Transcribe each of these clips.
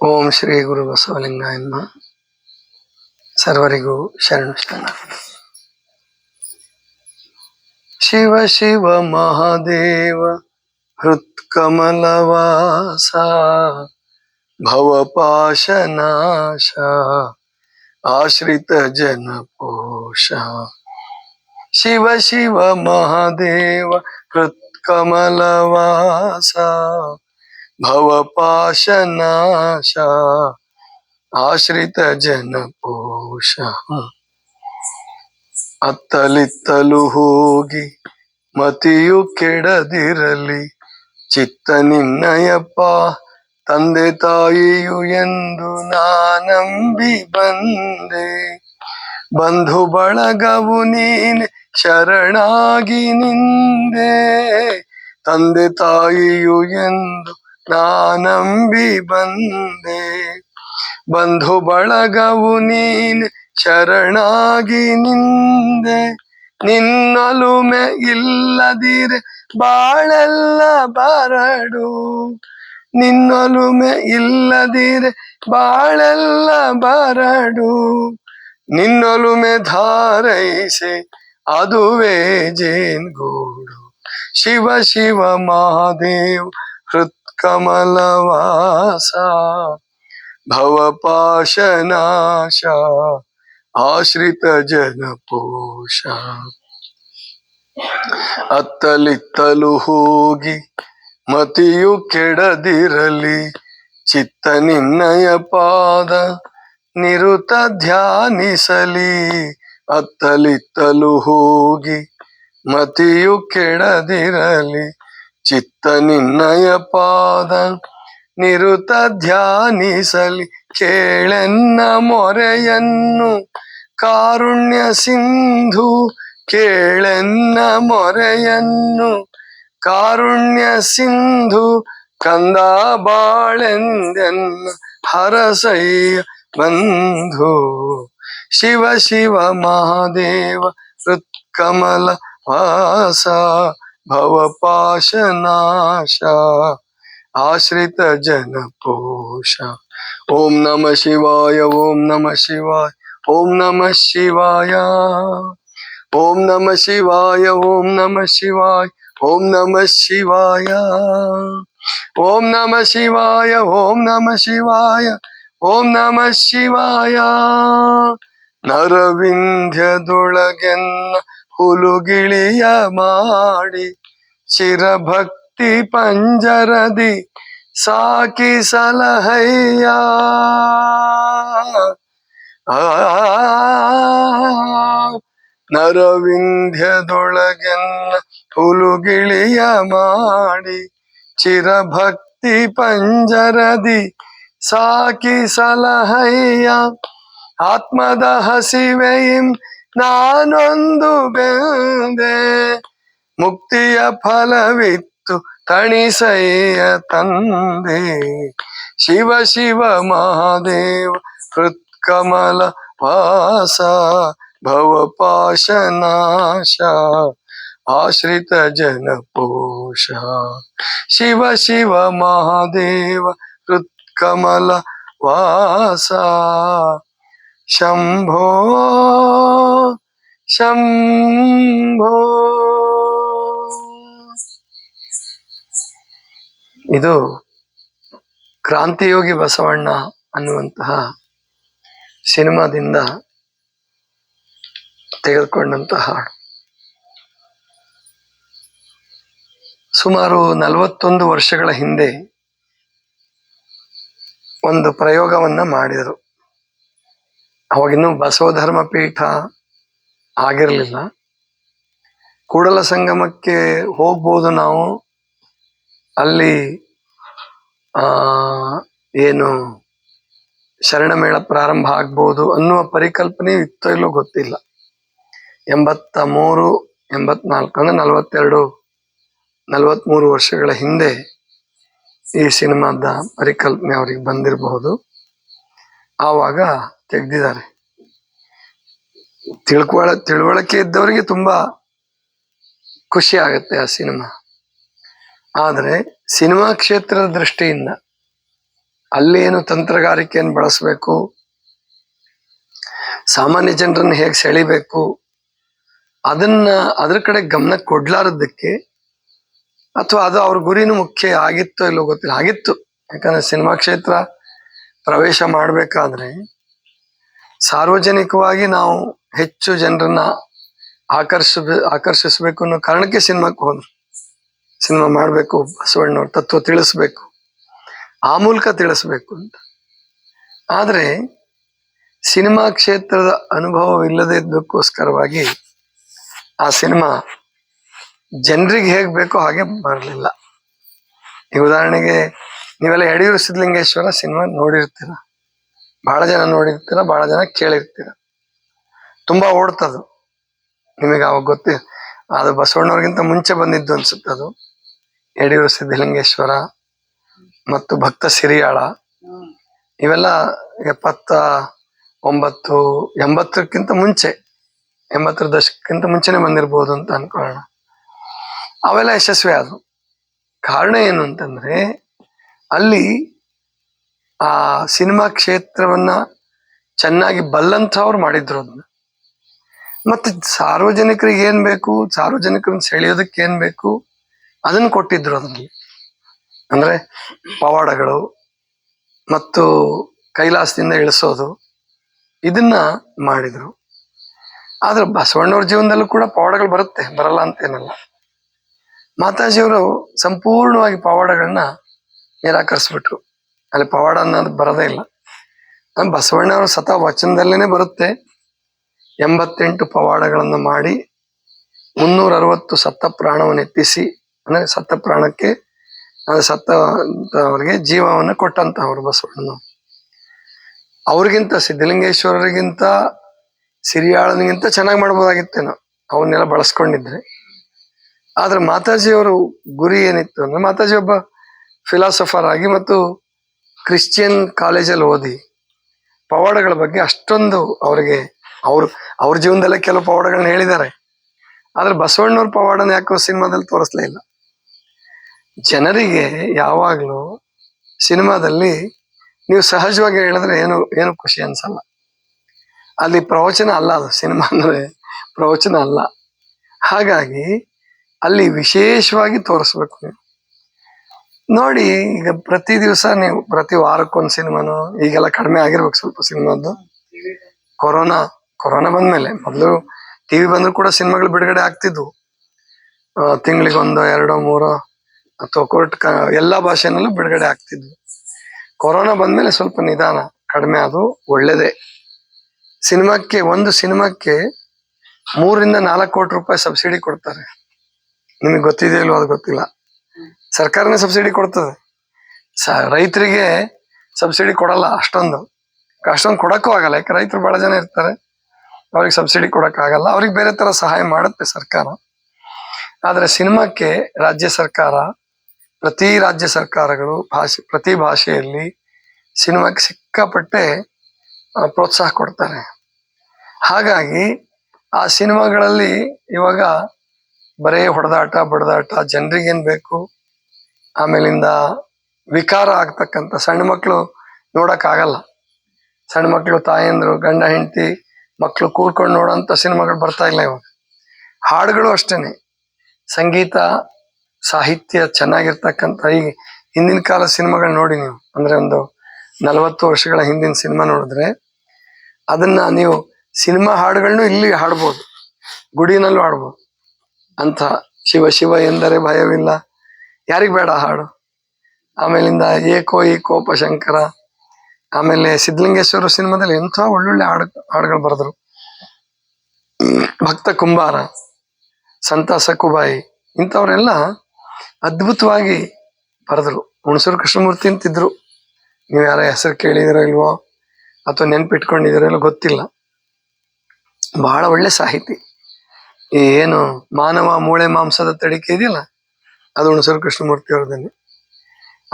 ಓಂ ಶ್ರೀ ಗುರು ಬಸವಲಿಂಗಾಯಮ್ಮ ಸರ್ವರಿಗೂ ಶರಣು ಶರಣ ಶಿವ ಶಿವ ಮಹಾದೇವ ಹೃತ್ಕಮಲವಾಸ ಭವಪಾಶನಾಶ ಆಶ್ರಿತ ಜನ ಪೋಷ ಶಿವ ಶಿವ ಮಹಾದೇವ ಹೃತ್ಕಮಲವಾಸ ಭವಪಾಶನಾಶ ಆಶ್ರಿತ ಜನ ಪೋಷ ಅತ್ತಲಿತ್ತಲು ಹೋಗಿ ಮತಿಯು ಕೆಡದಿರಲಿ ಚಿತ್ತ ನಿನ್ನಯಪ್ಪ ತಂದೆ ತಾಯಿಯು ಎಂದು ನಾನಂಬಿ ಬಂದೆ ಬಂಧು ಬಳಗವು ನೀನೆ ಶರಣಾಗಿ ನಿಂದೆ ತಂದೆ ತಾಯಿಯು ಎಂದು ನಾನಂಬಿ ಬಂದೆ. ಬಂಧು ಬಳಗವು ನೀನ್, ಶರಣಾಗಿ ನಿಂದೆ. ನಿನ್ನಲುಮೆ ಇಲ್ಲದಿರೆ, ಬಾಳೆಲ್ಲ ಬರಡು. ನಿನ್ನೊಲುಮೆ ಇಲ್ಲದಿರೆ, ಬಾಳೆಲ್ಲ ಬರಡು. ನಿನ್ನೊಲುಮೆ ಧಾರೈಸೆ, ಅದುವೇ ಜೇನ್ಗೂಡು. ಶಿವ ಶಿವ ಮಹಾದೇವ್ ಹೃತ್ಕಮಲವಾಸ ಭವಪಾಶನಾಶ, ಆಶ್ರಿತ ಜನ ಪೋಷ ಅತ್ತಲಿತ್ತಲು ಹೋಗಿ ಮತಿಯು ಕೆಡದಿರಲಿ, ಚಿತ್ತ ನಿನ್ನಯ ಪಾದ ನಿರುತ ಧ್ಯಾನಿಸಲಿ. ಅತ್ತಲಿತ್ತಲು ಹೋಗಿ ಮತಿಯು ಕೆಡದಿರಲಿ ಚಿತ್ತ ನಿನ್ನಯ ಪಾದ ನಿರುತ ಧ್ಯಾನಿಸಲಿ ಕೇಳೆನ್ನ ಮೊರೆಯನ್ನು. ಕಾರುಣ್ಯ ಸಿಂಧು ಕೇಳೆನ್ನ ಮೊರೆಯನ್ನು. ಕಾರುಣ್ಯ ಸಿಂಧು ಕಂದ ಬಾಳೆಂದೆನ್ನ ಹರಸಯ್ಯ ಬಂಧು. ಶಿವ ಶಿವ ಮಹಾದೇವ ಹೃತ್ಕಮಲ ವಾಸ भवपाशनाशा आश्रितजनपोषा ॐ नम शिवाय ॐ नम शिवाय ॐ नम शिवाय। ॐ नम शिवाय ॐ नम शिवाय, ओम नम शिवाय। ॐ नम शिवाय ॐ नम शिवाय ॐ नम शिवाय। नरविन्ध्यदुळगेन्न ಹುಲುಗಿಳಿಯ ಮಾಡಿ ಚಿರಭಕ್ತಿ ಪಂಜರದಿ ಸಾಕಿ ಸಲಹಯ್ಯ ಆ ನರವಿಂಧ್ಯದೊಳಗೆನ್ನ ಹುಲುಗಿಳಿಯ ಮಾಡಿ ಚಿರಭಕ್ತಿ ಪಂಜರದಿ ಸಾಕಿ ಸಲಹಯ್ಯ ಆತ್ಮದ ಹಸಿವೆಯಿಂ ನಾನೊಂದು ಬೆಂದೆ, ಮುಕ್ತಿಯ ಫಲವಿತ್ತು ತಣಿಸಯ್ಯ ತಂದೆ. ಶಿವ ಶಿವ ಮಹಾದೇವ, ಹೃತ್ಕಮಲ ವಾಸ ಭವಪಾಶನಾಶ ಆಶ್ರಿತ ಜನ ಪೋಷ. ಶಿವ ಶಿವ ಮಹಾದೇವ, ಹೃತ್ಕಮಲ ವಾಸ, ಶಂಭೋ ಶಂಭೋ. ಇದು ಕ್ರಾಂತಿಯೋಗಿ ಬಸವಣ್ಣ ಅನ್ನುವಂತಹ ಸಿನಿಮಾದಿಂದ ತೆಗೆದುಕೊಂಡಂತಹ ಹಾಡು ಸುಮಾರು ನಲವತ್ತೊಂದು ವರ್ಷಗಳ ಹಿಂದೆ ಒಂದು ಪ್ರಯೋಗವನ್ನ ಮಾಡಿದರು. ಅವಾಗಿನ್ನೂ ಬಸವ ಧರ್ಮ ಪೀಠ ಆಗಿರಲಿಲ್ಲ. ಕೂಡಲ ಸಂಗಮಕ್ಕೆ ಹೋಗ್ಬೋದು ನಾವು. ಅಲ್ಲಿ ಆ ಏನು ಶರಣಮೇಳ ಪ್ರಾರಂಭ ಆಗ್ಬೋದು ಅನ್ನುವ ಪರಿಕಲ್ಪನೆ ಇತ್ತೋ ಇಲ್ಲೋ ಗೊತ್ತಿಲ್ಲ. ಎಂಬತ್ತ ಮೂರು ಎಂಬತ್ನಾಲ್ಕು ಅಂದ್ರೆ ನಲವತ್ತೆರಡು ನಲವತ್ತ್ಮೂರು ವರ್ಷಗಳ ಹಿಂದೆ ಈ ಸಿನಿಮಾದ ಪರಿಕಲ್ಪನೆ ಅವ್ರಿಗೆ ಬಂದಿರಬಹುದು. ಆವಾಗ ತೆಗ್ದಿದ್ದಾರೆ. ತಿಳ್ಕೊಳ, ತಿಳುವಳಿಕೆ ಇದ್ದವರಿಗೆ ತುಂಬಾ ಖುಷಿ ಆಗುತ್ತೆ ಆ ಸಿನಿಮಾ. ಆದರೆ ಸಿನಿಮಾ ಕ್ಷೇತ್ರದ ದೃಷ್ಟಿಯಿಂದ ಅಲ್ಲೇನು ತಂತ್ರಗಾರಿಕೆಯನ್ನು ಬಳಸಬೇಕು, ಸಾಮಾನ್ಯ ಜನರನ್ನು ಹೇಗೆ ಸೆಳಿಬೇಕು, ಅದನ್ನ ಅದ್ರ ಕಡೆ ಗಮನ ಕೊಡ್ಲಾರದಕ್ಕೆ ಅಥವಾ ಅದು ಅವ್ರ ಗುರಿನೂ ಮುಖ್ಯ ಆಗಿತ್ತೋ ಇಲ್ಲೋ ಗೊತ್ತಿಲ್ಲ. ಆಗಿತ್ತು. ಯಾಕಂದ್ರೆ ಸಿನಿಮಾ ಕ್ಷೇತ್ರ ಪ್ರವೇಶ ಮಾಡಬೇಕಾದ್ರೆ ಸಾರ್ವಜನಿಕವಾಗಿ ನಾವು ಹೆಚ್ಚು ಜನರನ್ನ ಆಕರ್ಷ ಆಕರ್ಷಿಸಬೇಕು ಅನ್ನೋ ಕಾರಣಕ್ಕೆ ಸಿನಿಮಾಕ್ಕೆ ಹೋದ್ರು ಸಿನಿಮಾ ಮಾಡಬೇಕು, ಬಸವಣ್ಣವ್ರ ತತ್ವ ತಿಳಿಸ್ಬೇಕು, ಆ ಮೂಲಕ ತಿಳಿಸ್ಬೇಕು ಅಂತ. ಆದರೆ ಸಿನಿಮಾ ಕ್ಷೇತ್ರದ ಅನುಭವವಿಲ್ಲದೆ ಇದ್ದಕ್ಕೋಸ್ಕರವಾಗಿ ಆ ಸಿನಿಮಾ ಜನರಿಗೆ ಹೇಗೆ ಬೇಕೋ ಹಾಗೆ ಬರಲಿಲ್ಲ. ಈ ಉದಾಹರಣೆಗೆ, ನೀವೆಲ್ಲ ಯಡಿಯೂರು ಸಿದ್ಧಲಿಂಗೇಶ್ವರ ಸಿನಿಮಾ ನೋಡಿರ್ತೀರ. ಬಹಳ ಜನ ನೋಡಿರ್ತೀರ, ಬಹಳ ಜನ ಕೇಳಿರ್ತೀರ. ತುಂಬಾ ಓಡ್ತದು. ನಿಮಗೆ ಅವಾಗ ಗೊತ್ತಿ, ಅದು ಬಸವಣ್ಣವ್ರಿಗಿಂತ ಮುಂಚೆ ಬಂದಿದ್ದು ಅನ್ಸುತ್ತೆ ಅದು. ಯಡಿಯೂರು ಸಿದ್ಧಲಿಂಗೇಶ್ವರ ಮತ್ತು ಭಕ್ತ ಸಿರಿಯಾಳ. ಇವೆಲ್ಲ ಎಪ್ಪತ್ತ ಒಂಬತ್ತು, ಎಂಬತ್ತಕ್ಕಿಂತ ಮುಂಚೆ, ಎಂಬತ್ತರ ದಶಕಕ್ಕಿಂತ ಮುಂಚೆನೆ ಬಂದಿರ್ಬೋದು ಅಂತ ಅನ್ಕೊಳ್ಳೋಣ. ಅವೆಲ್ಲ ಯಶಸ್ವಿ ಆದವು ಕಾರಣ ಏನು ಅಂತಂದ್ರೆ, ಅಲ್ಲಿ ಆ ಸಿನಿಮಾ ಕ್ಷೇತ್ರವನ್ನ ಚೆನ್ನಾಗಿ ಬಲ್ಲಂಥವ್ರು ಮಾಡಿದ್ರು ಅದನ್ನ ಮತ್ತೆ ಸಾರ್ವಜನಿಕರಿಗೆ ಏನ್ ಬೇಕು? ಸಾರ್ವಜನಿಕರನ್ನ ಸೆಳೆಯೋದಕ್ಕೆ ಏನ್ ಬೇಕು? ಅದನ್ನ ಕೊಟ್ಟಿದ್ರು ಅದರಲ್ಲಿ ಅಂದ್ರೆ ಪವಾಡಗಳು ಮತ್ತು ಕೈಲಾಸದಿಂದ ಇಳಿಸೋದು ಇದನ್ನ ಮಾಡಿದ್ರು. ಆದ್ರೆ ಬಸವಣ್ಣವ್ರ ಜೀವನದಲ್ಲೂ ಕೂಡ ಪವಾಡಗಳು ಬರುತ್ತೆ, ಬರಲ್ಲ ಅಂತೇನಲ್ಲ. ಮಾತಾಜಿಯವರು ಸಂಪೂರ್ಣವಾಗಿ ಪವಾಡಗಳನ್ನ ನಿರಾಕರಿಸ್ಬಿಟ್ರು. ಅಲ್ಲಿ ಪವಾಡ ಅನ್ನೋದು ಬರೋದೇ ಇಲ್ಲ. ಬಸವಣ್ಣವ್ರ ಸತ ವಚನದಲ್ಲೇನೆ ಬರುತ್ತೆ. ಎಂಬತ್ತೆಂಟು ಪವಾಡಗಳನ್ನು ಮಾಡಿ ಮುನ್ನೂರ ಅರವತ್ತು ಸತ್ತ ಪ್ರಾಣವನ್ನು ಎತ್ತಿಸಿ, ಅಂದ್ರೆ ಸತ್ತ ಪ್ರಾಣಕ್ಕೆ ಅದು ಸತ್ತ ಅವರಿಗೆ ಜೀವವನ್ನು ಕೊಟ್ಟಂತವ್ರು ಬಸವಣ್ಣನು ಅವ್ರಿಗಿಂತ ಸಿದ್ಧಲಿಂಗೇಶ್ವರರಿಗಿಂತ, ಸಿರಿಯಾಳನಿಗಿಂತ ಚೆನ್ನಾಗಿ ಮಾಡ್ಬೋದಾಗಿತ್ತೇನೋ ಅವನ್ನೆಲ್ಲ ಬಳಸ್ಕೊಂಡಿದ್ರೆ. ಆದ್ರೆ ಮಾತಾಜಿಯವರು ಗುರಿ ಏನಿತ್ತು ಅಂದ್ರೆ, ಮಾತಾಜಿ ಒಬ್ಬ ಫಿಲಾಸಫರ್ ಆಗಿ ಮತ್ತು ಕ್ರಿಶ್ಚಿಯನ್ ಕಾಲೇಜಲ್ಲಿ ಓದಿ, ಪವಾಡಗಳ ಬಗ್ಗೆ ಅಷ್ಟೊಂದು ಅವರಿಗೆ ಅವ್ರು, ಅವ್ರ ಜೀವನದಲ್ಲೇ ಕೆಲವು ಪವಾಡಗಳನ್ನ ಹೇಳಿದ್ದಾರೆ. ಆದ್ರೆ ಬಸವಣ್ಣವ್ರ ಪವಾಡನ ಯಾಕೋ ಸಿನಿಮಾದಲ್ಲಿ ತೋರಿಸ್ಲೇ ಇಲ್ಲ. ಜನರಿಗೆ ಯಾವಾಗ್ಲೂ ಸಿನಿಮಾದಲ್ಲಿ ನೀವು ಸಹಜವಾಗಿ ಹೇಳಿದ್ರೆ ಏನು ಏನು ಖುಷಿ ಅನ್ಸಲ್ಲ. ಅಲ್ಲಿ ಪ್ರವಚನ ಅಲ್ಲ ಅದು, ಸಿನಿಮಾ ಅಂದ್ರೆ ಪ್ರವಚನ ಅಲ್ಲ. ಹಾಗಾಗಿ ಅಲ್ಲಿ ವಿಶೇಷವಾಗಿ ತೋರಿಸ್ಬೇಕು ನೀವು. ನೋಡಿ, ಈಗ ಪ್ರತಿ ದಿವಸ ನೀವು, ಪ್ರತಿ ವಾರಕ್ಕೊಂದು ಸಿನಿಮಾನು ಈಗೆಲ್ಲ ಕಡಿಮೆ ಆಗಿರ್ಬೇಕು ಸ್ವಲ್ಪ ಸಿನಿಮಾದ್ದು. ಕೊರೋನಾ ಕೊರೋನಾ ಬಂದ್ಮೇಲೆ ಮೊದಲು ಟಿವಿ ಬಂದ್ರು ಕೂಡ ಸಿನಿಮಾಗಳು ಬಿಡುಗಡೆ ಆಗ್ತಿದ್ವು. ತಿಂಗಳಿಗೆ ಒಂದು ಎರಡೋ ಮೂರೋ ಅಥವಾ ಕೋರ್ಟ್ ಎಲ್ಲಾ ಭಾಷೆನಲ್ಲೂ ಬಿಡುಗಡೆ ಆಗ್ತಿದ್ವು. ಕೊರೋನಾ ಬಂದ್ಮೇಲೆ ಸ್ವಲ್ಪ ನಿಧಾನ, ಕಡಿಮೆ ಅದು ಒಳ್ಳೇದೇ. ಸಿನಿಮಾಕ್ಕೆ, ಒಂದು ಸಿನಿಮಾಕ್ಕೆ ಮೂರಿಂದ ನಾಲ್ಕು ಕೋಟಿ ರೂಪಾಯಿ ಸಬ್ಸಿಡಿ ಕೊಡ್ತಾರೆ. ನಿಮಗೆ ಗೊತ್ತಿದೆ ಇಲ್ವೋ ಅದು ಗೊತ್ತಿಲ್ಲ. ಸರ್ಕಾರನೇ ಸಬ್ಸಿಡಿ ಕೊಡ್ತದೆ. ಸ, ರೈತರಿಗೆ ಸಬ್ಸಿಡಿ ಕೊಡಲ್ಲ ಅಷ್ಟೊಂದು. ಅಷ್ಟೊಂದು ಕೊಡೋಕ್ಕೂ ಆಗಲ್ಲ, ಯಾಕೆ ರೈತರು ಬಹಳ ಜನ ಇರ್ತಾರೆ. ಅವ್ರಿಗೆ ಸಬ್ಸಿಡಿ ಕೊಡಕ್ ಆಗಲ್ಲ ಅವ್ರಿಗೆ ಬೇರೆ ತರ ಸಹಾಯ ಮಾಡುತ್ತೆ ಸರ್ಕಾರ. ಆದರೆ ಸಿನಿಮಾಕ್ಕೆ ರಾಜ್ಯ ಸರ್ಕಾರ, ಪ್ರತಿ ರಾಜ್ಯ ಸರ್ಕಾರಗಳು ಭಾಷೆ, ಪ್ರತಿ ಭಾಷೆಯಲ್ಲಿ ಸಿನಿಮಾಕ್ಕೆ ಸಿಕ್ಕಾಪಟ್ಟೆ ಪ್ರೋತ್ಸಾಹ ಕೊಡ್ತಾರೆ. ಹಾಗಾಗಿ ಆ ಸಿನಿಮಾಗಳಲ್ಲಿ ಇವಾಗ ಬರೇ ಹೊಡೆದಾಟ, ಬಡದಾಟ, ಜನರಿಗೇನು ಬೇಕು, ಆಮೇಲಿಂದ ವಿಕಾರ ಆಗ್ತಕ್ಕಂಥ ಸಣ್ಣ ಮಕ್ಕಳು ನೋಡೋಕ್ಕಾಗಲ್ಲ. ಸಣ್ಣ ಮಕ್ಕಳು ತಾಯಂದರು, ಗಂಡ, ಹೆಂಡತಿ ಮಕ್ಕಳು ಕೂರ್ಕೊಂಡು ನೋಡೋಂಥ ಸಿನಿಮಾಗಳು ಬರ್ತಾ ಇಲ್ಲ ಇವಾಗ. ಹಾಡುಗಳು ಅಷ್ಟೇನೆ. ಸಂಗೀತ, ಸಾಹಿತ್ಯ ಚೆನ್ನಾಗಿರ್ತಕ್ಕಂಥ ಈಗ ಹಿಂದಿನ ಕಾಲ ಸಿನಿಮಾಗಳು ನೋಡಿ ನೀವು. ಅಂದ್ರೆ ಒಂದು ನಲವತ್ತು ವರ್ಷಗಳ ಹಿಂದಿನ ಸಿನಿಮಾ ನೋಡಿದ್ರೆ ಅದನ್ನ ನೀವು ಸಿನಿಮಾ ಹಾಡುಗಳನ್ನು ಇಲ್ಲಿ ಹಾಡ್ಬೋದು. ಗುಡಿನಲ್ಲೂ ಹಾಡ್ಬೋದು. ಅಂತ ಶಿವ ಶಿವ ಎಂದರೆ ಭಯವಿಲ್ಲ. ಯಾರಿಗೆ ಬೇಡ ಹಾಡು? ಆಮೇಲಿಂದ ಏಕೋ ಈ ಕೋಪ ಶಂಕರ ಆಮೇಲೆ ಸಿದ್ಧಲಿಂಗೇಶ್ವರ ಸಿನಿಮಾದಲ್ಲಿ ಎಂಥ ಒಳ್ಳೊಳ್ಳೆ ಹಾಡು, ಹಾಡುಗಳು ಬರೆದ್ರು. ಭಕ್ತ ಕುಂಬಾರ, ಸಂತ ಸಕುಬಾಯಿ, ಇಂಥವರೆಲ್ಲ ಅದ್ಭುತವಾಗಿ ಬರೆದ್ರು. ಹುಣಸೂರು ಕೃಷ್ಣಮೂರ್ತಿ ಅಂತಿದ್ರು. ನೀವು ಯಾರ ಹೆಸರು ಕೇಳಿದಿರೋ ಇಲ್ವೋ ಅಥವಾ ನೆನ್ಪಿಟ್ಕೊಂಡಿದಿರೋ ಇಲ್ವೋ ಗೊತ್ತಿಲ್ಲ. ಬಹಳ ಒಳ್ಳೆ ಸಾಹಿತಿ. ಏನು ಮಾನವ ಮೂಳೆ ಮಾಂಸದ ತಡಿಕೆ ಇದೆಯಲ್ಲ, ಅದು ಹುಣಸೂರು ಕೃಷ್ಣಮೂರ್ತಿ ಅವ್ರದಲ್ಲಿ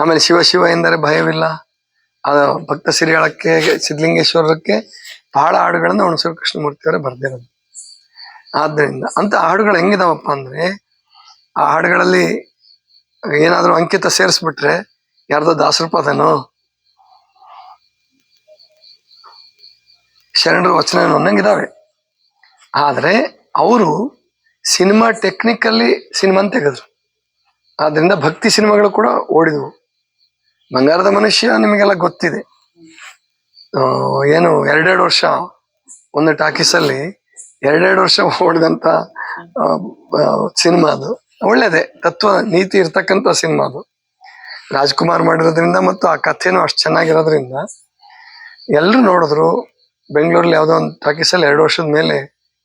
ಆಮೇಲೆ ಶಿವ ಶಿವ ಎಂದರೆ ಭಯವಿಲ್ಲ. ಅದ ಭಕ್ತ ಸಿರಿಯಾಳಕ್ಕೆ ಸಿದ್ಧಲಿಂಗೇಶ್ವರಕ್ಕೆ ಬಹಳ ಹಾಡುಗಳನ್ನು ಹುಣಸೂರು ಕೃಷ್ಣಮೂರ್ತಿಯವರೇ ಬರೆದಿರೋದು. ಆದ್ದರಿಂದ ಅಂತ ಹಾಡುಗಳು ಹೆಂಗಿದಾವಪ್ಪ ಅಂದ್ರೆ, ಆ ಹಾಡುಗಳಲ್ಲಿ ಏನಾದರೂ ಅಂಕಿತ ಸೇರಿಸ್ಬಿಟ್ರೆ ಯಾರ್ದೋ ದಾಸರೂಪದೇನೋ ಶರಣರು ವಚನ ಅನ್ನಂಗಿದ್ದಾವೆ ಆದರೆ ಅವರು ಸಿನಿಮಾ ಟೆಕ್ನಿಕಲ್ಲಿ ಸಿನಿಮಾನ ತೆಗೆದ್ರು. ಆದ್ದರಿಂದ ಭಕ್ತಿ ಸಿನಿಮಾಗಳು ಕೂಡ ಓಡಿದವು. ಬಂಗಾರದ ಮನುಷ್ಯ ನಿಮಗೆಲ್ಲ ಗೊತ್ತಿದೆ. ಏನು, ಎರಡೆರಡು ವರ್ಷ ಒಂದು ಟಾಕೀಸಲ್ಲಿ ಎರಡೆರಡು ವರ್ಷ ಓಡಿದಂತ ಸಿನಿಮಾ ಅದು. ಒಳ್ಳೇದೆ, ತತ್ವ, ನೀತಿ ಇರ್ತಕ್ಕಂಥ ಸಿನಿಮಾ ಅದು. ರಾಜ್ಕುಮಾರ್ ಮಾಡಿರೋದ್ರಿಂದ ಮತ್ತು ಆ ಕಥೆನೂ ಅಷ್ಟು ಚೆನ್ನಾಗಿರೋದ್ರಿಂದ ಎಲ್ಲರೂ ನೋಡಿದ್ರು. ಬೆಂಗಳೂರಲ್ಲಿ ಯಾವುದೋ ಒಂದು ಟಾಕೀಸಲ್ಲಿ ಎರಡು ವರ್ಷದ ಮೇಲೆ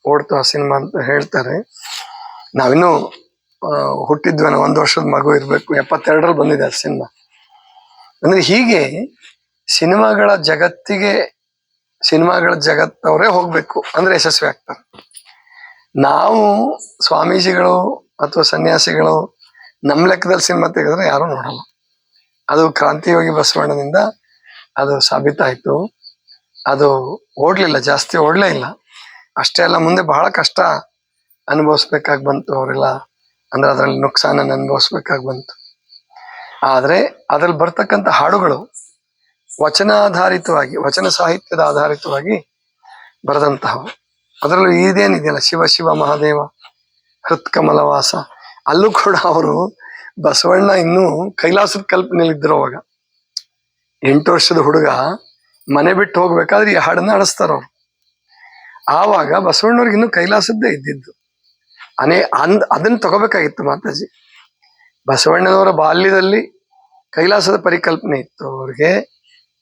ಓಡ್ತು ಆ ಸಿನಿಮಾ ಅಂತ ಹೇಳ್ತಾರೆ. ನಾವಿನ್ನೂ ಹುಟ್ಟಿದ್ವೇನೋ ಒಂದು ವರ್ಷದ ಮಗು ಇರಬೇಕು. ಎಪ್ಪತ್ತೆರಡರಲ್ಲಿ ಬಂದಿದೆ ಆ ಸಿನಿಮಾ. ಅಂದ್ರೆ ಹೀಗೆ ಸಿನಿಮಾಗಳ ಜಗತ್ತಿಗೆ, ಸಿನಿಮಾಗಳ ಜಗತ್ತವರೇ ಹೋಗ್ಬೇಕು ಅಂದ್ರೆ ಯಶಸ್ವಿ ಆಗ್ತಾರೆ. ನಾವು ಸ್ವಾಮೀಜಿಗಳು ಅಥವಾ ಸನ್ಯಾಸಿಗಳು ನಮ್ಮ ಲೆಕ್ಕದಲ್ಲಿ ಸಿನಿಮಾ ತೆಗೆದ್ರೆ ಯಾರು ನೋಡಲ್ಲ. ಅದು ಕ್ರಾಂತಿಯೋಗಿ ಬಸವಣ್ಣನಿಂದ ಅದು ಸಾಬೀತಾಯಿತು. ಅದು ಓಡ್ಲಿಲ್ಲ, ಜಾಸ್ತಿ ಓಡ್ಲೇ ಇಲ್ಲ. ಅಷ್ಟೇ ಅಲ್ಲ, ಮುಂದೆ ಬಹಳ ಕಷ್ಟ ಅನುಭವಿಸ್ಬೇಕಾಗಿ ಬಂತು ಅವರೆಲ್ಲ. ಅಂದ್ರೆ ಅದರಲ್ಲಿ ನುಕ್ಸಾನನ್ನು ಅನುಭವಿಸ್ಬೇಕಾಗಿ ಬಂತು. ಆದ್ರೆ ಅದ್ರಲ್ಲಿ ಬರ್ತಕ್ಕಂಥ ಹಾಡುಗಳು ವಚನಾಧಾರಿತವಾಗಿ, ವಚನ ಸಾಹಿತ್ಯದ ಆಧಾರಿತವಾಗಿ ಬರೆದಂತಹವು ಅದರಲ್ಲೂ ಇದೇನಿದೆಯಲ್ಲ ಶಿವ ಶಿವ, ಮಹಾದೇವ ಹೃತ್ಕಮಲವಾಸ ಅಲ್ಲೂ ಕೂಡ ಅವರು ಬಸವಣ್ಣ ಇನ್ನೂ ಕೈಲಾಸದ ಕಲ್ಪನೆಯಲ್ಲಿ ಇದ್ರು ಅವಾಗ. ಎಂಟು ವರ್ಷದ ಹುಡುಗ ಮನೆ ಬಿಟ್ಟು ಹೋಗ್ಬೇಕಾದ್ರೆ ಈ ಹಾಡನ್ನ ಆಡಿಸ್ತಾರ ಅವ್ರು. ಆವಾಗ ಬಸವಣ್ಣವ್ರಿಗೆ ಇನ್ನೂ ಕೈಲಾಸದ್ದೇ ಇದ್ದಿದ್ದು. ಅನೇ ಅಂದ್ ಅದನ್ನ ತಗೋಬೇಕಾಗಿತ್ತು ಮಾತಾಜಿ. ಬಸವಣ್ಣನವರ ಬಾಲ್ಯದಲ್ಲಿ ಕೈಲಾಸದ ಪರಿಕಲ್ಪನೆ ಇತ್ತು ಅವ್ರಿಗೆ.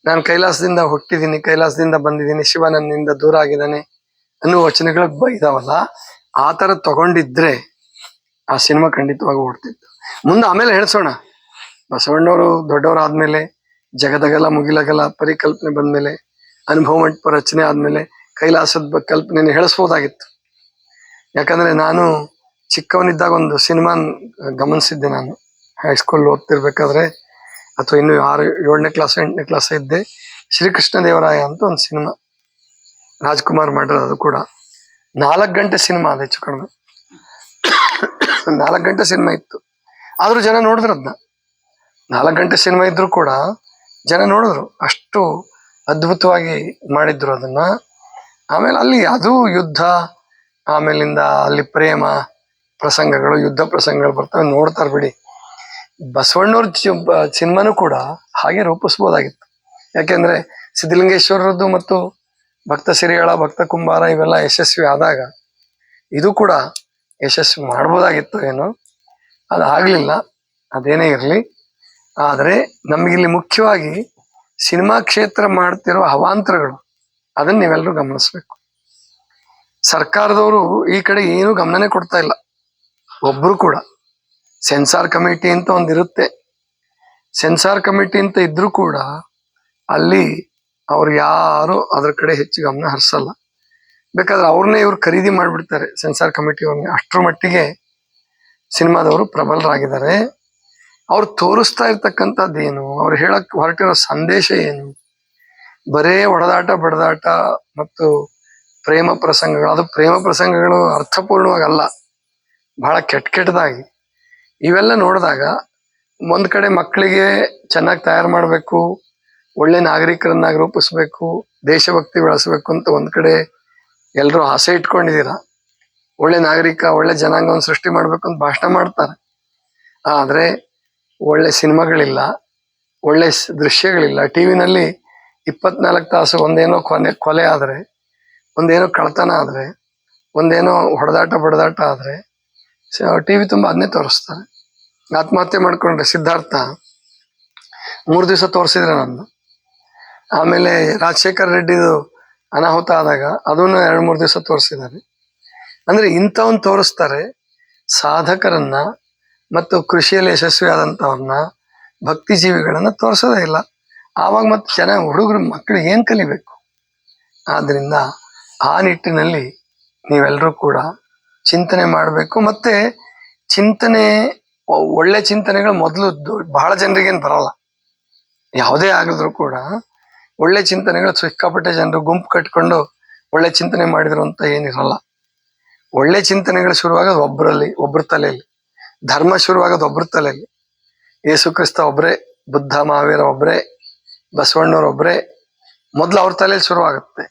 ನಾನು ಕೈಲಾಸದಿಂದ ಹುಟ್ಟಿದ್ದೀನಿ ಕೈಲಾಸದಿಂದ ಬಂದಿದ್ದೀನಿ ಶಿವ ನನ್ನಿಂದ ದೂರ ಆಗಿದ್ದಾನೆ ಅನ್ನುವ ವಚನಗಳು ಇದಾವಲ್ಲ ಆ ಥರ ತಗೊಂಡಿದ್ರೆ ಆ ಸಿನಿಮಾ ಖಂಡಿತವಾಗಿ ಓಡ್ತಿತ್ತು. ಮುಂದೆ ಆಮೇಲೆ ಹೇಳ್ಸೋಣ. ಬಸವಣ್ಣವರು ದೊಡ್ಡವರಾದ್ಮೇಲೆ, ಜಗದಗಲ ಮುಗಿಲಗಲ ಪರಿಕಲ್ಪನೆ ಬಂದಮೇಲೆ, ಅನುಭವ ಮಂಟಪ ರಚನೆ ಆದಮೇಲೆ ಕೈಲಾಸದ ಕಲ್ಪನೆಯನ್ನು ಹೇಳಿಸ್ಬೋದಾಗಿತ್ತು. ಯಾಕಂದ್ರೆ ನಾನು ಚಿಕ್ಕವನಿದ್ದಾಗ ಒಂದು ಸಿನಿಮಾ ಗಮನಿಸಿದ್ದೆ ನಾನು. ಹೈಸ್ಕೂಲ್ ಓದ್ತಿರ್ಬೇಕಾದ್ರೆ, ಅಥವಾ ಇನ್ನು ಆರು, ಏಳನೇ ಕ್ಲಾಸ್ ಎಂಟನೇ ಕ್ಲಾಸ್ ಇದ್ದೆ. ಶ್ರೀಕೃಷ್ಣ ದೇವರಾಯ ಅಂತ ಒಂದು ಸಿನಿಮಾ. ರಾಜ್ಕುಮಾರ್ ಮಾಡಿರೋದು ಅದು ಕೂಡ. ನಾಲ್ಕು ಗಂಟೆ ಸಿನಿಮಾ ಅದು ಹೆಚ್ಚು ಕಡಿಮೆ. ನಾಲ್ಕು ಗಂಟೆ ಸಿನಿಮಾ ಇತ್ತು. ಆದ್ರೂ ಜನ ನೋಡಿದ್ರು ಅದನ್ನ ನಾಲ್ಕು ಗಂಟೆ ಸಿನಿಮಾ ಇದ್ರು ಕೂಡ ಜನ ನೋಡಿದ್ರು. ಅಷ್ಟು ಅದ್ಭುತವಾಗಿ ಮಾಡಿದ್ರು ಅದನ್ನ. ಆಮೇಲೆ ಅಲ್ಲಿ ಅದು ಯುದ್ಧ, ಆಮೇಲಿಂದ ಅಲ್ಲಿ ಪ್ರೇಮ ಪ್ರಸಂಗಗಳು, ಯುದ್ಧ ಪ್ರಸಂಗಗಳು ಬರ್ತವೆ, ನೋಡ್ತಾರೆ ಬಿಡಿ. ಬಸವಣ್ಣವ್ರ ಸಿನಿಮಾನು ಕೂಡ ಹಾಗೆ ರೂಪಿಸ್ಬೋದಾಗಿತ್ತು. ಯಾಕೆಂದ್ರೆ ಸಿದ್ಧಲಿಂಗೇಶ್ವರರದ್ದು ಮತ್ತು ಭಕ್ತ ಸಿರಿಯಾಳ, ಭಕ್ತ ಕುಂಬಾರ ಇವೆಲ್ಲ ಯಶಸ್ವಿ ಆದಾಗ ಇದು ಕೂಡ ಯಶಸ್ವಿ ಮಾಡ್ಬೋದಾಗಿತ್ತು ಏನೋ. ಅದು ಆಗ್ಲಿಲ್ಲ, ಅದೇನೇ ಇರಲಿ. ಆದರೆ ನಮಗಿಲ್ಲಿ ಮುಖ್ಯವಾಗಿ ಸಿನಿಮಾ ಕ್ಷೇತ್ರ ಮಾಡ್ತಿರೋ ಅವಾಂತರಗಳು, ಅದನ್ನ ನೀವೆಲ್ಲರೂ ಗಮನಿಸ್ಬೇಕು. ಸರ್ಕಾರದವರು ಈ ಕಡೆ ಏನು ಗಮನನೇ ಕೊಡ್ತಾ ಇಲ್ಲ. ಒಬ್ರು ಕೂಡ. ಸೆನ್ಸಾರ್ ಕಮಿಟಿ ಅಂತ ಒಂದಿರುತ್ತೆ ಸೆನ್ಸಾರ್ ಕಮಿಟಿ ಅಂತ ಇದ್ರೂ ಕೂಡ ಅಲ್ಲಿ ಅವ್ರು ಯಾರು ಅದ್ರ ಕಡೆ ಹೆಚ್ಚು ಗಮನ ಹರಿಸಲ್ಲ. ಬೇಕಾದ್ರೆ ಅವ್ರನ್ನೇ ಇವ್ರು ಖರೀದಿ ಮಾಡಿಬಿಡ್ತಾರೆ ಸೆನ್ಸಾರ್ ಕಮಿಟಿ ಅವ್ರನ್ನ ಅಷ್ಟರ ಮಟ್ಟಿಗೆ ಸಿನಿಮಾದವರು ಪ್ರಬಲರಾಗಿದ್ದಾರೆ. ಅವ್ರು ತೋರಿಸ್ತಾ ಇರ್ತಕ್ಕಂಥದ್ದು ಏನು ಅವ್ರು ಹೇಳಕ್ ಹೊರಟಿರೋ ಸಂದೇಶ ಏನು, ಬರೇ ಹೊಡೆದಾಟ ಬಡದಾಟ ಮತ್ತು ಪ್ರೇಮ ಪ್ರಸಂಗಗಳು. ಅದು ಪ್ರೇಮ ಪ್ರಸಂಗಗಳು ಅರ್ಥಪೂರ್ಣವಾಗಲ್ಲ. ಬಹಳ ಕೆಟ್ಟ ಕೆಟ್ಟದಾಗಿ. ಇವೆಲ್ಲ ನೋಡಿದಾಗ ಒಂದ್ ಕಡೆ ಮಕ್ಕಳಿಗೆ ಚೆನ್ನಾಗಿ ತಯಾರು ಮಾಡಬೇಕು, ಒಳ್ಳೆ ನಾಗರಿಕರನ್ನಾಗಿ ರೂಪಿಸ್ಬೇಕು, ದೇಶಭಕ್ತಿ ಬೆಳೆಸಬೇಕು ಅಂತ ಒಂದ್ ಕಡೆ ಎಲ್ಲರೂ ಆಸೆ ಇಟ್ಕೊಂಡಿದ್ದೀರಾ? ಒಳ್ಳೆ ನಾಗರಿಕ, ಒಳ್ಳೆ ಜನಾಂಗವನ್ನು ಸೃಷ್ಟಿ ಮಾಡ್ಬೇಕು ಅಂತ ಭಾಷಣ ಮಾಡ್ತಾರೆ. ಆದರೆ ಒಳ್ಳೆ ಸಿನಿಮಾಗಳಿಲ್ಲ, ಒಳ್ಳೆ ದೃಶ್ಯಗಳಿಲ್ಲ. ದೃಶ್ಯಗಳಿಲ್ಲ ಟಿವಿನಲ್ಲಿ ಇಪ್ಪತ್ನಾಲ್ಕು ತಾಸು ಒಂದೇನೋ ಕೊನೆ, ಕೊಲೆ ಆದರೆ, ಒಂದೇನೋ ಕಳ್ತನ ಆದರೆ, ಒಂದೇನೋ ಹೊಡೆದಾಟ, ಬಡದಾಟ ಆದ್ರೆ ಟಿವಿ ತುಂಬಾ ಅದನ್ನೇ ತೋರಿಸ್ತಾರೆ ಆತ್ಮಹತ್ಯೆ ಮಾಡ್ಕೊಂಡ್ರೆ ಸಿದ್ಧಾರ್ಥ ಮೂರು ದಿವಸ ತೋರಿಸಿದ್ರೆ ನಾನು ಆಮೇಲೆ ರಾಜಶೇಖರ್ ರೆಡ್ಡಿದು ಅನಾಹುತ ಆದಾಗ ಅದನ್ನು ಎರಡು ಮೂರು ದಿವಸ ತೋರಿಸಿದ್ದಾರೆ. ಅಂದ್ರೆ ಇಂಥವನ್ನು ತೋರಿಸ್ತಾರೆ ಸಾಧಕರನ್ನ ಮತ್ತು ಕೃಷಿಯಲ್ಲಿ ಯಶಸ್ವಿ ಆದಂಥವ್ರನ್ನ ಭಕ್ತಿ ಜೀವಿಗಳನ್ನ ತೋರಿಸೋದೇ ಇಲ್ಲ. ಆವಾಗ ಮತ್ತೆ ಜನ ಹುಡುಗರು ಮಕ್ಕಳು ಏನು ಕಲಿಬೇಕು? ಆದ್ದರಿಂದ ಆ ನಿಟ್ಟಿನಲ್ಲಿ ನೀವೆಲ್ಲರೂ ಕೂಡ ಚಿಂತನೆ ಮಾಡಬೇಕು. ಮತ್ತೆ ಚಿಂತನೆ ಒಳ್ಳೆ ಚಿಂತನೆಗಳು ಮೊದಲು ಬಹಳ ಜನರಿಗೇನು ಬರಲ್ಲ. ಯಾವುದೇ ಆಗಿದ್ರು ಕೂಡ ಒಳ್ಳೆ ಚಿಂತನೆಗಳು ಸಿಕ್ಕಾಪಟ್ಟೆ ಜನರು ಗುಂಪು ಕಟ್ಕೊಂಡು ಒಳ್ಳೆ ಚಿಂತನೆ ಮಾಡಿದ್ರು ಅಂತ ಏನಿರಲ್ಲ. ಒಳ್ಳೆ ಚಿಂತನೆಗಳು ಶುರುವಾಗೋದು ಒಬ್ಬರಲ್ಲಿ ಒಬ್ಬರ ತಲೆಯಲ್ಲಿ. ಧರ್ಮ ಶುರುವಾಗೋದು ಒಬ್ಬರ ತಲೆಯಲ್ಲಿ. ಯೇಸು ಕ್ರಿಸ್ತ ಒಬ್ಬರೇ ಬುದ್ಧ, ಮಹಾವೀರ ಒಬ್ಬರೇ ಬಸವಣ್ಣವ್ರ ಮೊದಲು ಮೊದ್ಲು ಅವ್ರ ತಲೆಯಲ್ಲಿ ಶುರುವಾಗುತ್ತೆ.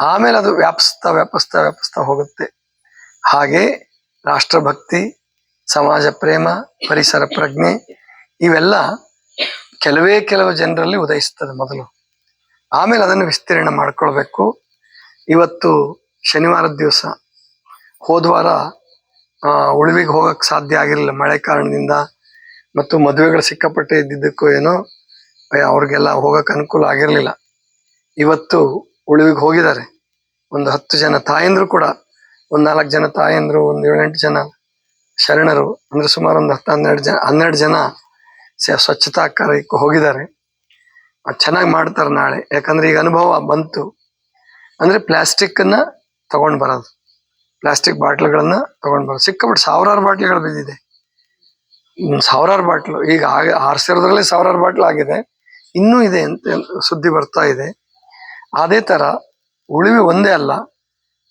ಆಮೇಲೆ ಅದು ವ್ಯಾಪಿಸ್ತಾ ವ್ಯಾಪಿಸ್ತಾ ವ್ಯಾಪಿಸ್ತಾ ಹೋಗುತ್ತೆ. ಹಾಗೆ ರಾಷ್ಟ್ರಭಕ್ತಿ, ಸಮಾಜ ಪ್ರೇಮ, ಪರಿಸರ ಪ್ರಜ್ಞೆ ಇವೆಲ್ಲ ಕೆಲವೇ ಕೆಲವು ಜನರಲ್ಲಿ ಉದಯಿಸ್ತದೆ ಮೊದಲು. ಆಮೇಲೆ ಅದನ್ನು ವಿಸ್ತೀರ್ಣ ಮಾಡ್ಕೊಳ್ಬೇಕು. ಇವತ್ತು ಶನಿವಾರದ ದಿವಸ ಹೋದ್ವಾರ ಉಳಿವಿಗೆ ಉಳುವಿಗೆ ಹೋಗಕ್ ಸಾಧ್ಯ ಆಗಿರಲಿಲ್ಲ. ಮಳೆ ಕಾರಣದಿಂದ ಮತ್ತು ಮದುವೆಗಳು ಸಿಕ್ಕಾಪಟ್ಟೆ ಇದ್ದಿದ್ದಕ್ಕೂ ಏನೋ ಅವ್ರಿಗೆಲ್ಲ ಹೋಗಕ್ಕೆ ಅನುಕೂಲ ಆಗಿರಲಿಲ್ಲ. ಇವತ್ತು ಉಳುವಿಗೆ ಹೋಗಿದ್ದಾರೆ. ಒಂದು ಹತ್ತು ಜನ ತಾಯಂದ್ರು ಕೂಡ ಒಂದ್ ನಾಲ್ಕು ಜನ ತಾಯಂದ್ರು, ಒಂದ್ ಏಳೆಂಟು ಜನ ಶರಣರು. ಅಂದ್ರೆ ಸುಮಾರು ಒಂದು ಹತ್ತು ಹನ್ನೆರಡು ಜನ ಹನ್ನೆರಡು ಜನ ಸ್ವಚ್ಛತಾ ಕಾರ್ಯಕ್ಕೆ ಹೋಗಿದ್ದಾರೆ. ಚೆನ್ನಾಗಿ ಮಾಡ್ತಾರೆ ನಾಳೆ. ಯಾಕಂದ್ರೆ ಈಗ ಅನುಭವ ಬಂತು. ಅಂದ್ರೆ ಪ್ಲಾಸ್ಟಿಕ್ ಅನ್ನ ತಗೊಂಡ್ ಬರೋದು. ಪ್ಲಾಸ್ಟಿಕ್ ಬಾಟ್ಲ್ಗಳನ್ನ ತಗೊಂಡ್ ಬರೋದು. ಸಿಕ್ಕಾಬಿಟ್ಟು ಸಾವಿರಾರು ಬಾಟ್ಲಿಗಳು ಬಿದ್ದಿದೆ. ಸಾವಿರಾರು ಬಾಟ್ಲು. ಈಗ ಆಗ, ಆರ್ಸಿರೋದ್ರಲ್ಲಿ ಸಾವಿರಾರು ಬಾಟ್ಲ್ ಆಗಿದೆ. ಇನ್ನೂ ಇದೆ ಅಂತ ಸುದ್ದಿ ಬರ್ತಾ ಇದೆ. ಅದೇ ತರ ಉಳಿವೆ ಒಂದೇ ಅಲ್ಲ.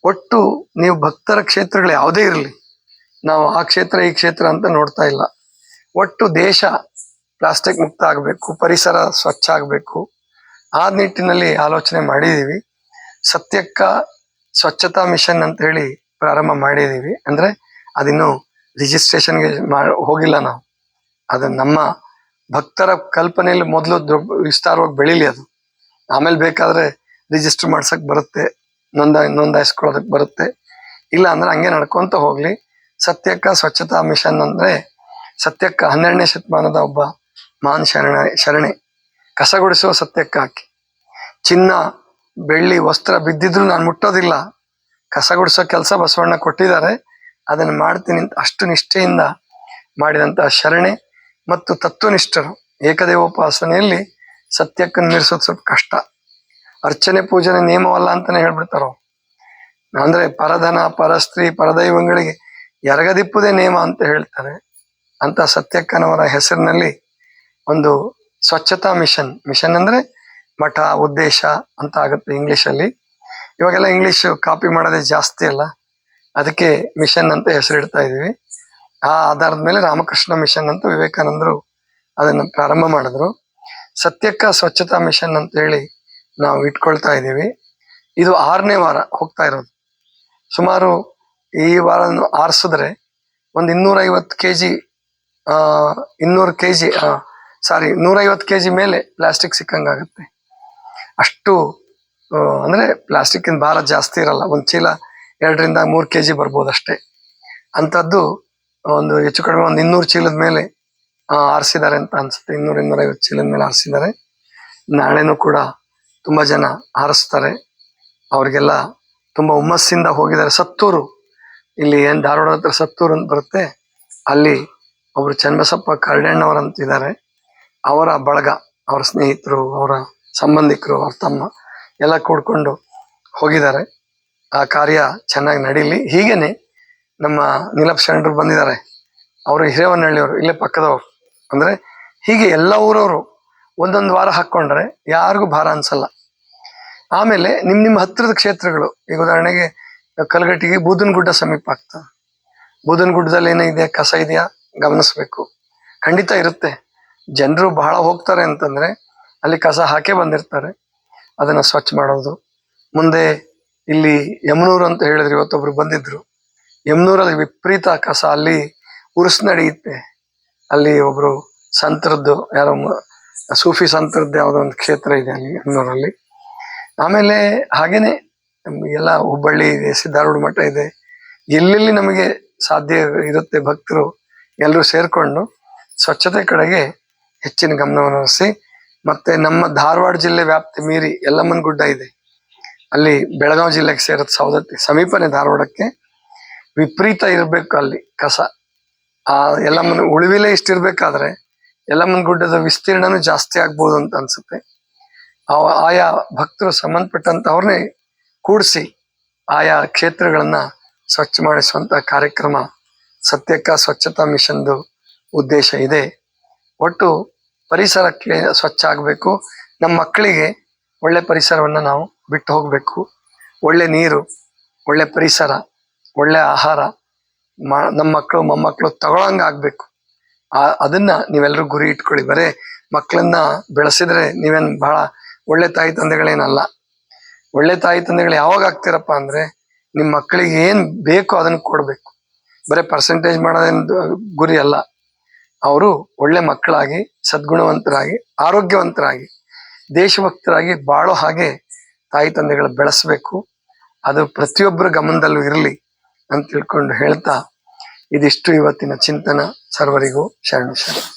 ಒಟ್ಟು ನೀವು ಭಕ್ತರ ಕ್ಷೇತ್ರಗಳು ಯಾವುದೇ ಇರಲಿ, ನಾವು ಆ ಕ್ಷೇತ್ರ, ಈ ಕ್ಷೇತ್ರ ಅಂತ ನೋಡ್ತಾ ಇಲ್ಲ. ಒಟ್ಟು ದೇಶ ಪ್ಲಾಸ್ಟಿಕ್ ಮುಕ್ತ ಆಗಬೇಕು, ಪರಿಸರ ಸ್ವಚ್ಛ ಆಗಬೇಕು. ಆ ನಿಟ್ಟಿನಲ್ಲಿ ಆಲೋಚನೆ ಮಾಡಿದ್ದೀವಿ ಸತ್ಯಕ್ಕ ಸ್ವಚ್ಛತಾ ಮಿಷನ್ ಅಂತ ಹೇಳಿ ಪ್ರಾರಂಭ ಮಾಡಿದ್ದೀವಿ ಅಂದರೆ ಅದಿನ್ನು ರಿಜಿಸ್ಟ್ರೇಷನ್ಗೆ ಹೋಗಿಲ್ಲ ನಾವು. ಅದು ನಮ್ಮ ಭಕ್ತರ ಕಲ್ಪನೆಯಲ್ಲಿ ಮೊದಲು ವಿಸ್ತಾರವಾಗಿ ಬೆಳೀಲಿ ಅದು. ಆಮೇಲೆ ಬೇಕಾದರೆ ರಿಜಿಸ್ಟರ್ ಮಾಡ್ಸಕ್ಕೆ ಬರುತ್ತೆ. ನೋಂದ ನೋಂದಾಯಿಸ್ಕೊಳ್ಳೋದಕ್ಕೆ ಬರುತ್ತೆ. ಇಲ್ಲ ಅಂದ್ರೆ ಹಂಗೆ ನಡ್ಕೊಂತ ಹೋಗ್ಲಿ. ಸತ್ಯಕ್ಕ ಸ್ವಚ್ಛತಾ ಮಿಷನ್ ಅಂದ್ರೆ ಸತ್ಯಕ್ಕ ಹನ್ನೆರಡನೇ ಶತಮಾನದ ಒಬ್ಬ ಮಾನ್ ಶರಣ, ಶರಣೆ. ಕಸಗುಡಿಸುವ ಸತ್ಯಕ್ಕ ಹಾಕಿ ಚಿನ್ನ, ಬೆಳ್ಳಿ, ವಸ್ತ್ರ ಬಿದ್ದಿದ್ರು ನಾನು ಮುಟ್ಟೋದಿಲ್ಲ. ಕಸ ಗುಡಿಸೋ ಕೆಲಸ ಬಸವಣ್ಣ ಕೊಟ್ಟಿದ್ದಾರೆ. ಅದನ್ನು ಮಾಡ್ತೀನಿ ಅಂತ ಅಷ್ಟು ನಿಷ್ಠೆಯಿಂದ ಮಾಡಿದಂತಹ ಶರಣೆ ಮತ್ತು ತತ್ವನಿಷ್ಠರು ಏಕದೇವೋಪಾಸನೆಯಲ್ಲಿ ಸತ್ಯಕ್ಕನ್ನು ಮೀರಿಸೋದು ಸ್ವಲ್ಪ ಕಷ್ಟ. ಅರ್ಚನೆ ಪೂಜನೆ ನಿಯಮವಲ್ಲ ಅಂತಾನೆ ಹೇಳ್ಬಿಡ್ತಾರ. ಅಂದ್ರೆ ಪರಧನ, ಪರಸ್ತ್ರೀ, ಪರದೈವಗಳಿಗೆ ಎರಗದಿಪ್ಪುದೇ ನಿಯಮ ಅಂತ ಹೇಳ್ತಾರೆ. ಅಂತ ಸತ್ಯಕ್ಕನವರ ಹೆಸರಿನಲ್ಲಿ ಒಂದು ಸ್ವಚ್ಛತಾ ಮಿಷನ್. ಮಿಷನ್ ಅಂದ್ರೆ ಮಠ, ಉದ್ದೇಶ ಅಂತ ಆಗುತ್ತೆ ಇಂಗ್ಲಿಷ್ ಅಲ್ಲಿ ಇವಾಗೆಲ್ಲ ಇಂಗ್ಲಿಷ್ ಕಾಪಿ ಮಾಡೋದೇ ಜಾಸ್ತಿ ಅಲ್ಲ. ಅದಕ್ಕೆ ಮಿಷನ್ ಅಂತ ಹೆಸರಿಡ್ತಾ ಇದೀವಿ ಆ ಆಧಾರದ ಮೇಲೆ ರಾಮಕೃಷ್ಣ ಮಿಷನ್ ಅಂತ ವಿವೇಕಾನಂದರು ಅದನ್ನು ಪ್ರಾರಂಭ ಮಾಡಿದ್ರು. ಸತ್ಯಕ್ಕ ಸ್ವಚ್ಛತಾ ಮಿಷನ್ ಅಂತ ಹೇಳಿ ನಾವು ಇಟ್ಕೊಳ್ತಾ ಇದ್ದೀವಿ. ಇದು ಆರನೇ ವಾರ ಹೋಗ್ತಾ ಇರೋದು. ಸುಮಾರು ಈ ವಾರ ಆರಿಸಿದ್ರೆ ಒಂದು ಇನ್ನೂರೈವತ್ತು ಕೆ ಜಿ ಇನ್ನೂರು ಕೆ ಜಿ ಸಾರಿ ನೂರೈವತ್ತು ಕೆ ಜಿ ಮೇಲೆ ಪ್ಲಾಸ್ಟಿಕ್ ಸಿಕ್ಕಂಗಾಗುತ್ತೆ. ಅಷ್ಟು ಅಂದರೆ ಪ್ಲಾಸ್ಟಿಕ್ಕಿನ ಭಾರ ಜಾಸ್ತಿ ಇರಲ್ಲ. ಒಂದು ಚೀಲ ಎರಡರಿಂದ ಮೂರು ಕೆ ಜಿ ಬರ್ಬೋದು ಅಷ್ಟೇ ಅಂಥದ್ದು ಒಂದು ಹೆಚ್ಚು ಕಡಿಮೆ ಒಂದು ಇನ್ನೂರು ಚೀಲದ ಮೇಲೆ ಆರಿಸಿದ್ದಾರೆ ಅಂತ ಅನಿಸುತ್ತೆ. ಇನ್ನೂರು, ಇನ್ನೂರೈವತ್ತು ಚೀಲದ ಮೇಲೆ ಆರಿಸಿದ್ದಾರೆ. ನಾಳೆನೂ ಕೂಡ ತುಂಬಾ ಜನ ಹಾರಿಸ್ತಾರೆ. ಅವ್ರಿಗೆಲ್ಲ ತುಂಬಾ ಹುಮ್ಮಸ್ಸಿಂದ ಹೋಗಿದ್ದಾರೆ. ಸತ್ತೂರು, ಇಲ್ಲಿ ಏನು ಧಾರವಾಡ ಹತ್ರ ಸತ್ತೂರು ಅಂತ ಬರುತ್ತೆ, ಅಲ್ಲಿ ಒಬ್ರು ಚನ್ನಬಸಪ್ಪ ಕರಡಣ್ಣವ್ರು ಅಂತಿದ್ದಾರೆ ಅವರ ಬಳಗ, ಅವರ ಸ್ನೇಹಿತರು, ಅವರ ಸಂಬಂಧಿಕರು, ಅವ್ರ ತಮ್ಮ ಎಲ್ಲ ಕೂಡ್ಕೊಂಡು ಹೋಗಿದ್ದಾರೆ. ಆ ಕಾರ್ಯ ಚೆನ್ನಾಗಿ ನಡೀಲಿ. ಹೀಗೇನೆ ನಮ್ಮ ನಿಲಪ್ ಶರಣರು ಬಂದಿದ್ದಾರೆ. ಅವರು ಹಿರೇವನಹಳ್ಳಿಯವರು, ಇಲ್ಲೇ ಪಕ್ಕದವರು. ಅಂದ್ರೆ ಹೀಗೆ ಎಲ್ಲ ಊರವರು ಒಂದೊಂದು ವಾರ ಹಾಕೊಂಡ್ರೆ ಯಾರಿಗೂ ಭಾರ ಅನ್ಸಲ್ಲ. ಆಮೇಲೆ ನಿಮ್ ನಿಮ್ಮ ಹತ್ತಿರದ ಕ್ಷೇತ್ರಗಳು, ಈಗ ಉದಾಹರಣೆಗೆ ಕಲಗಟ್ಟಿಗೆ ಬೂದನಗುಡ್ಡ ಸಮೀಪ ಆಗ್ತಾ. ಬೂದನ್ ಗುಡ್ಡದಲ್ಲಿ ಏನಿದೆಯಾ? ಕಸ ಇದೆಯಾ? ಗಮನಿಸ್ಬೇಕು. ಖಂಡಿತ ಇರುತ್ತೆ. ಜನರು ಬಹಳ ಹೋಗ್ತಾರೆ ಅಂತಂದ್ರೆ ಅಲ್ಲಿ ಕಸ ಹಾಕೇ ಬಂದಿರ್ತಾರೆ. ಅದನ್ನ ಸ್ವಚ್ಛ ಮಾಡೋದು. ಮುಂದೆ ಇಲ್ಲಿ ಯಮನೂರು ಅಂತ ಹೇಳಿದ್ರು ಇವತ್ತೊಬ್ರು ಬಂದಿದ್ರು. ಯಮನೂರಲ್ಲಿ ವಿಪರೀತ ಕಸ, ಅಲ್ಲಿ ಉರ್ಸ್ ನಡೆಯುತ್ತೆ. ಅಲ್ಲಿ ಒಬ್ರು ಸಂತರದ್ದು, ಯಾರೋ ಸೂಫಿ ಸಂತರದ್ದು ಯಾವುದೋ ಒಂದು ಕ್ಷೇತ್ರ ಇದೆ ಅಲ್ಲಿ ಯಮನೂರಲ್ಲಿ. ಆಮೇಲೆ ಹಾಗೇನೆ ಎಲ್ಲ ಹುಬ್ಬಳ್ಳಿ ಇದೆ ಸಿದ್ಧಾರೂಢ ಮಠ ಇದೆ. ಎಲ್ಲೆಲ್ಲಿ ನಮಗೆ ಸಾಧ್ಯ ಇರುತ್ತೆ ಭಕ್ತರು ಎಲ್ಲರೂ ಸೇರಿಕೊಂಡು ಸ್ವಚ್ಛತೆ ಕಡೆಗೆ ಹೆಚ್ಚಿನ ಗಮನವನ್ನು ಹರಿಸಿ, ಮತ್ತೆ ನಮ್ಮ ಧಾರವಾಡ ಜಿಲ್ಲೆ ವ್ಯಾಪ್ತಿ ಮೀರಿ ಯಲ್ಲಮ್ಮನ ಗುಡ್ಡ ಇದೆ. ಅಲ್ಲಿ ಬೆಳಗಾವಿ ಜಿಲ್ಲೆಗೆ ಸೇರುತ್ತೆ ಸವದತ್ತಿ ಸಮೀಪನೇ ಧಾರವಾಡಕ್ಕೆ ವಿಪರೀತ ಇರಬೇಕು ಅಲ್ಲಿ ಕಸ. ಆ ಯಲ್ಲಮ್ಮನ ಉಳಿವಿಲೆ ಇಷ್ಟಿರ್ಬೇಕಾದ್ರೆ ಯಲ್ಲಮ್ಮನ ಗುಡ್ಡದ ವಿಸ್ತೀರ್ಣನೂ ಜಾಸ್ತಿ ಆಗ್ಬೋದು ಅಂತ ಅನ್ಸುತ್ತೆ. ಆಯಾ ಭಕ್ತರು ಸಂಬಂಧಪಟ್ಟಂತವ್ರನ್ನೇ ಕೂಡಿಸಿ ಆಯಾ ಕ್ಷೇತ್ರಗಳನ್ನ ಸ್ವಚ್ಛ ಮಾಡಿಸುವಂತ ಕಾರ್ಯಕ್ರಮ ಸತ್ಯಕ್ಕ ಸ್ವಚ್ಛತಾ ಮಿಷನ್ದು ಉದ್ದೇಶ ಇದೆ. ಒಟ್ಟು ಪರಿಸರ ಕ್ಲೀ- ಸ್ವಚ್ಛ ಆಗಬೇಕು. ನಮ್ಮ ಮಕ್ಕಳಿಗೆ ಒಳ್ಳೆ ಪರಿಸರವನ್ನು ನಾವು ಬಿಟ್ಟು ಹೋಗಬೇಕು. ಒಳ್ಳೆ ನೀರು, ಒಳ್ಳೆ ಪರಿಸರ, ಒಳ್ಳೆ ಆಹಾರ ಮಾ- ನಮ್ಮ ಮಕ್ಕಳು ಮೊಮ್ಮಕ್ಕಳು ತಗೊಳಂಗೆ ಆಗಬೇಕು. ಆ ಅದನ್ನ ನೀವೆಲ್ಲರೂ ಗುರಿ ಇಟ್ಕೊಳ್ಳಿ. ಬರೇ ಮಕ್ಕಳನ್ನ ಬೆಳೆಸಿದ್ರೆ ನೀವೇನು ಬಹಳ ಒಳ್ಳೆ ತಾಯಿ ತಂದೆಗಳೇನಲ್ಲ. ಒಳ್ಳೆ ತಾಯಿ ತಂದೆಗಳು ಯಾವಾಗ ಆಗ್ತಿರಪ್ಪ ಅಂದ್ರೆ ನಿಮ್ಮ ಮಕ್ಕಳಿಗೆ ಏನ್ ಬೇಕೋ ಅದನ್ನ ಕೊಡ್ಬೇಕು. ಬರೀ ಪರ್ಸೆಂಟೇಜ್ ಮಾಡೋದೇನ್ ಗುರಿ ಅಲ್ಲ. ಅವರು ಒಳ್ಳೆ ಮಕ್ಕಳಾಗಿ, ಸದ್ಗುಣವಂತರಾಗಿ, ಆರೋಗ್ಯವಂತರಾಗಿ, ದೇಶಭಕ್ತರಾಗಿ ಬಾಳೋ ಹಾಗೆ ತಾಯಿ ತಂದೆಗಳು ಬೆಳೆಸ್ಬೇಕು. ಅದು ಪ್ರತಿಯೊಬ್ಬರ ಗಮನದಲ್ಲೂ ಇರಲಿ ಅಂತ ತಿಳ್ಕೊಂಡು ಹೇಳ್ತಾ ಇದಿಷ್ಟು ಇವತ್ತಿನ ಚಿಂತನ ಸರ್ವರಿಗೂ ಶರಣ ಶರಣ.